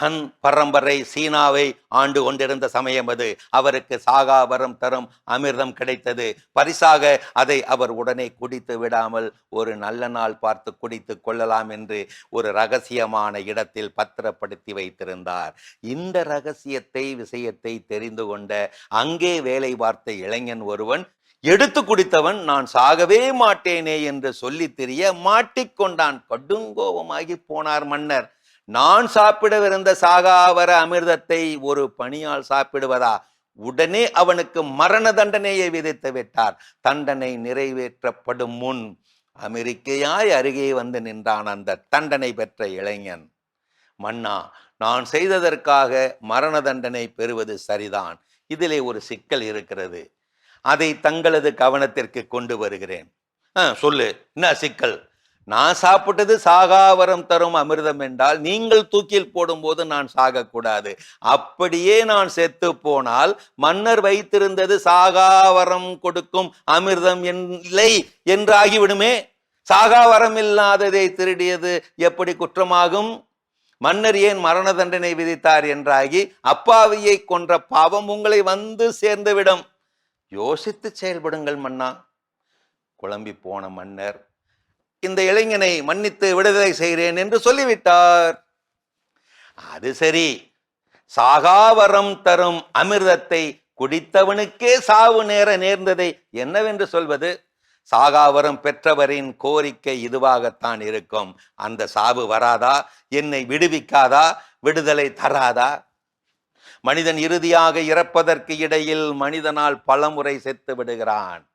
ஹன் பரம்பரை சீனாவை ஆண்டு கொண்டிருந்த சமயம் அது. அவருக்கு சாகாபரம் தரும் அமிர்தம் கிடைத்தது. பரிசாக அதை அவர் உடனே குடித்து விடாமல் ஒரு நல்ல நாள் பார்த்து குடித்து கொள்ளலாம் என்று ஒரு ரகசியமான இடத்தில் பத்திரப்படுத்தி வைத்திருந்தார். இந்த ரகசியத்தை விஷயத்தை தெரிந்து கொண்ட அங்கே வேலை பார்த்த இளைஞன் ஒருவன் எடுத்து குடித்தவன் நான் சாகவே மாட்டேனே என்று சொல்லி தெரிய மாட்டிக்கொண்டான். கடுங்கோபமாகி போனார் மன்னர். நான் சாப்பிடவிருந்த சாகாவர அமிர்தத்தை ஒரு பணியால் சாப்பிடுவதா? உடனே அவனுக்கு மரண தண்டனையை விதித்து விட்டார். தண்டனை நிறைவேற்றப்படும் முன் அமெரிக்கையாய் அருகே வந்து நின்றான் அந்த தண்டனை பெற்ற இளைஞன். மன்னா நான் செய்ததற்காக மரண தண்டனை பெறுவது சரிதான். இதிலே ஒரு சிக்கல் இருக்கிறது. அதை தங்களது கவனத்திற்கு கொண்டு வருகிறேன். ஆ, சொல்லு. என்ன சிக்கல்? நான் சாப்பிட்டது சாகாவரம் தரும் அமிர்தம் என்றால் நீங்கள் தூக்கில் போடும்போது நான் சாகக்கூடாது. அப்படியே நான் செத்து போனால் மன்னர் வைத்திருந்தது சாகாவரம் கொடுக்கும் அமிர்தம் இல்லை என்றாகிவிடுமே. சாகாவரம் இல்லாததை திருடியது எப்படி குற்றமாகும்? மன்னர் ஏன் மரண தண்டனை விதித்தார் என்றாகி அப்பாவியை கொன்ற பாவம் உங்களை வந்து சேர்ந்துவிடும். யோசித்து செயல்படுங்கள் மன்னா. குழம்பி போன மன்னர் இந்த இளைஞனை மன்னித்து விடுதலை செய்கிறேன் என்று சொல்லிவிட்டார். அது சரி. சாகாவரம் தரும் அமிர்தத்தை குடித்தவனுக்கே சாவு நேர நேர்ந்ததை என்னவென்று சொல்வது? சாகாவரம் பெற்றவரின் கோரிக்கை இதுவாகத்தான் இருக்கும். அந்த சாவு வராதா? என்னை விடுவிக்காதா? விடுதலை தராதா? மனிதன் இறுதியாக இறப்பதற்கு இடையில் மனிதனால் பலமுறை செத்து விடுகிறான்.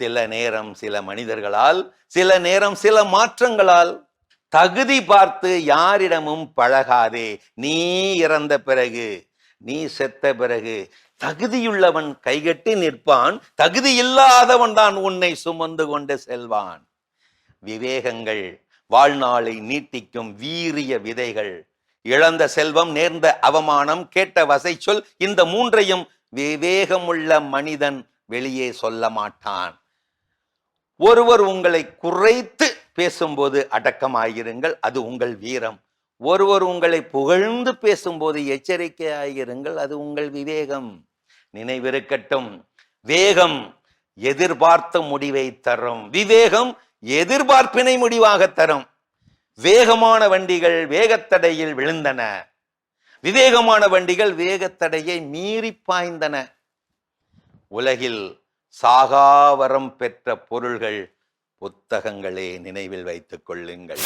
சில நேரம் சில மனிதர்களால் சில நேரம் சில மாற்றங்களால் தகுதி பார்த்து யாரிடமும் பழகாதே. நீ இறந்த பிறகு நீ செத்த பிறகு தகுதியுள்ளவன் கைகட்டி நிற்பான் தகுதி இல்லாதவன் தான் உன்னை சுமந்து கொண்டு செல்வான். விவேகங்கள் வாழ்நாளை நீட்டிக்கும் வீரிய விதைகள். இழந்த செல்வம் நேர்ந்த அவமானம் கேட்ட வசை சொல் இந்த மூன்றையும் விவேகமுள்ள மனிதன் வெளியே சொல்ல மாட்டான். ஒருவர் உங்களை குறைத்து பேசும்போது அடக்கமாயிருங்கள் அது உங்கள் வீரம். ஒருவர் உங்களை புகழ்ந்து பேசும்போது எச்சரிக்கையாயிருங்கள் அது உங்கள் விவேகம். நினைவிருக்கட்டும் வேகம் எதிர்பார்த்த முடிவை தரும். விவேகம் எதிர்பார்ப்பினை முடிவாக தரும். வேகமான வண்டிகள் வேகத்தடையில் விழுந்தன. விவேகமான வண்டிகள் வேகத்தடையை மீறி பாய்ந்தன. உலகில் சாகாவரம் பெற்ற பொருள்கள் புத்தகங்களே நினைவில் வைத்துக் கொள்ளுங்கள்.